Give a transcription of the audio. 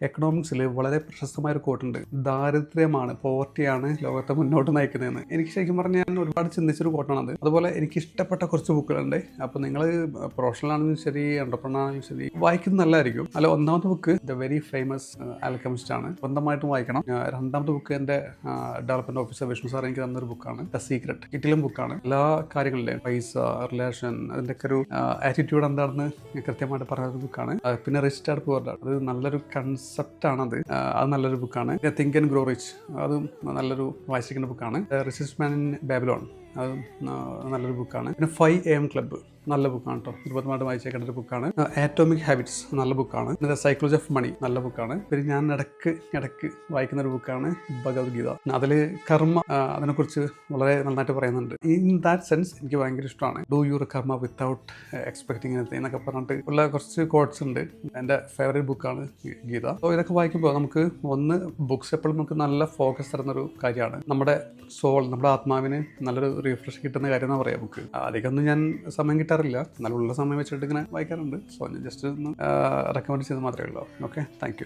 എക്കണോമിക്സിൽ വളരെ പ്രശസ്തമായ ഒരു കോട്ടുണ്ട് ദാരിദ്ര്യമാണ് പോവർട്ടിയാണ് ലോകത്തെ മുന്നോട്ട് നയിക്കുന്നതെന്ന്. എനിക്ക് ശരിക്കും പറഞ്ഞാൽ ഞാൻ ഒരുപാട് ചിന്തിച്ചൊരു കോട്ടാണത് അതുപോലെ എനിക്ക് ഇഷ്ടപ്പെട്ട കുറച്ച് ബുക്കുകളുണ്ട് അപ്പോൾ നിങ്ങൾ പ്രൊഫഷണൽ ആണെങ്കിലും ശരി എന്റർപ്രണർ ആണെങ്കിലും ശരി വായിക്കുന്നത് നല്ലതായിരിക്കും. അല്ല ഒന്നാമത്തെ book the very famous Alchemist ആണ്. സ്വന്തമായിട്ടും വായിക്കണം. രണ്ടാമത്തെ ബുക്ക് എന്റെ ഡെവലപ്മെന്റ് ഓഫീസർ വിഷ്ണു സാർ എനിക്ക് തന്നൊരു ബുക്കാണ് ദ സീക്രട്ട് കിറ്റിലും ബുക്കാണ് എല്ലാ കാര്യങ്ങളിലെയും പൈസ റിലേഷൻ അതിന്റെയൊക്കെ ഒരു ആറ്റിറ്റ്യൂഡ് എന്താണെന്ന് കൃത്യമായിട്ട് പറയുന്ന ബുക്കാണ് പിന്നെ റിച്ച് ഡാഡ് പുവർ അത് നല്ലൊരു കൺസെപ്റ്റാണ് ആ, അത് നല്ലൊരു ബുക്കാണ് തിങ്ക് ആൻഡ് ഗ്രോ റിച്ച് അതും നല്ലൊരു വായിച്ചിരിക്കുന്ന ബുക്കാണ് റിസസ് മാൻ ഇൻ ബാബിലോൺ അതും നല്ലൊരു ബുക്കാണ് പിന്നെ ഫൈവ് എ ക്ലബ്ബ് നല്ല ബുക്കാണ് കേട്ടോ നിർബന്ധമായിട്ട് വായിച്ചേക്കേണ്ട ഒരു ബുക്കാണ് ആറ്റോമിക് ഹാബിറ്റ്സ് നല്ല ബുക്കാണ് പിന്നെ സൈക്കോളജി ഓഫ് മണി നല്ല ബുക്കാണ് പിന്നെ ഞാൻ ഇടയ്ക്ക് ഇടയ്ക്ക് വായിക്കുന്ന ഒരു ബുക്കാണ് ഭഗവത്ഗീത. അതിൽ കർമ്മ അതിനെക്കുറിച്ച് വളരെ നന്നായിട്ട് പറയുന്നുണ്ട്. ഇൻ ദാറ്റ് സെൻസ് എനിക്ക് ഭയങ്കര ഇഷ്ടമാണ്. Do your karma without expecting എന്നൊക്കെ പറഞ്ഞിട്ട് ഉള്ള കുറച്ച് കോട്ട്സ് ഉണ്ട്. എന്റെ ഫേവറേറ്റ് ബുക്കാണ് ഗീത. അപ്പോൾ ഇതൊക്കെ വായിക്കുമ്പോൾ നമുക്ക് ഒന്ന് ബുക്സ് എപ്പോഴും നമുക്ക് നല്ല ഫോക്കസ് തരുന്നൊരു കാര്യമാണ്. നമ്മുടെ സോൾ നമ്മുടെ ആത്മാവിന് നല്ലൊരു റീഫ്രഷ് കിട്ടുന്ന കാര്യം എന്ന് പറയാം ബുക്ക് അധികമൊന്നും ഞാൻ സമയം കിട്ടാറില്ല. എന്നാലും ഉള്ള സമയം വെച്ചിട്ട് ഇങ്ങനെ വായിക്കാറുണ്ട്. സോ ഞാൻ ജസ്റ്റ് ഒന്ന് റെക്കമെൻഡ് ചെയ്ത് മാത്രമേ ഉള്ളൂ. Okay thank